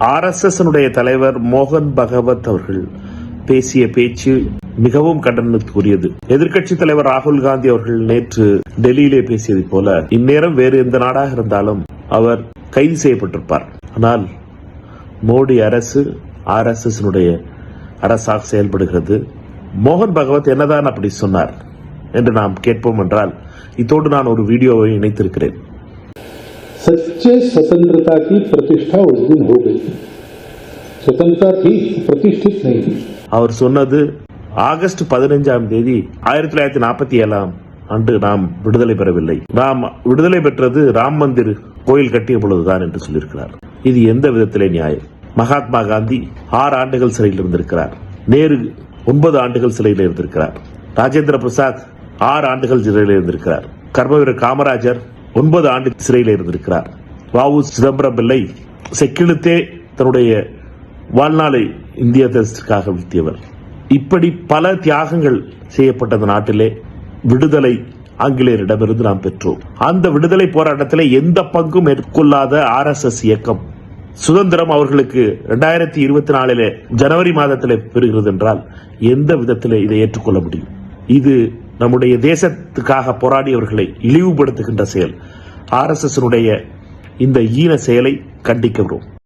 ஆர்எஸ்எஸ்னுடைய தலைவர் மோகன் பகவத் அவர்கள் பேசிய பேச்சு மிகவும் கண்டனத்துக்குரியது. எதிர்க்கட்சி தலைவர் ராகுல் காந்தி அவர்கள் நேற்று டெல்லியிலே பேசியது போல இந்நேரம் வேறு எந்த நாடாக இருந்தாலும் அவர் கைது செய்யப்பட்டிருப்பார். ஆனால் மோடி அரசு ஆர்எஸ்எஸ்னுடைய அரசாக செயல்படுகிறது. மோகன் பகவத் என்னதான் அப்படி சொன்னார் என்று நாம் கேட்போம் என்றால் இதோடு நான் ஒரு வீடியோவை இணைத்திருக்கிறேன். सच्चे स्वतंत्रता की प्रतिष्ठा उस दिन हो गई स्वतंत्रता थी प्रतिष्ठित नहीं थी அவர் சொன்னது ஆகஸ்ட் பதினைஞ்சாம் தேதி ஆயிரத்தி தொள்ளாயிரத்தி நாற்பத்தி ஏழாம் ஆண்டு நாம் விடுதலை பெறவில்லை நாம் விடுதலை பெற்றது ராம் மந்திர் கோயில் கட்டிய பொழுதுதான் என்று சொல்லியிருக்கிறார் இது எந்த விதத்திலே நியாயம் மகாத்மா காந்தி ஆறு ஆண்டுகள் சிறையில் இருந்திருக்கிறார் நேரு ஒன்பது ஆண்டுகள் சிறையில் இருந்திருக்கிறார் ராஜேந்திர பிரசாத் ஆறு ஆண்டுகள் சிறையில் இருந்திருக்கிறார் கர்மவீரர் காமராஜர் ஒன்பது ஆண்டு சிறையில் இருந்திருக்கிறார். வாவு சிதம்பரம் பிள்ளை செக்கிழுத்தே தன்னுடைய வாழ்நாளை இந்திய தேசத்திற்காக வீழ்த்தியவர். இப்படி பல தியாகங்கள் செய்யப்பட்ட அந்த நாட்டிலே விடுதலை ஆங்கிலேயரிடமிருந்து நாம் பெற்றோம். அந்த விடுதலை போராட்டத்தில் எந்த பங்கும் மேற்கொள்ளாத ஆர் எஸ் எஸ் இயக்கம் சுதந்திரம் அவர்களுக்கு இரண்டாயிரத்தி இருபத்தி நாலிலே ஜனவரி மாதத்தில் பெறுகிறது என்றால் எந்த விதத்தில் இதை ஏற்றுக்கொள்ள முடியும்? இது நம்முடைய தேசத்துக்காக போராடியவர்களை இழிவுபடுத்துகின்ற செயல். ஆர் எஸ் இந்த ஈன செயலை கண்டிக்கிறோம்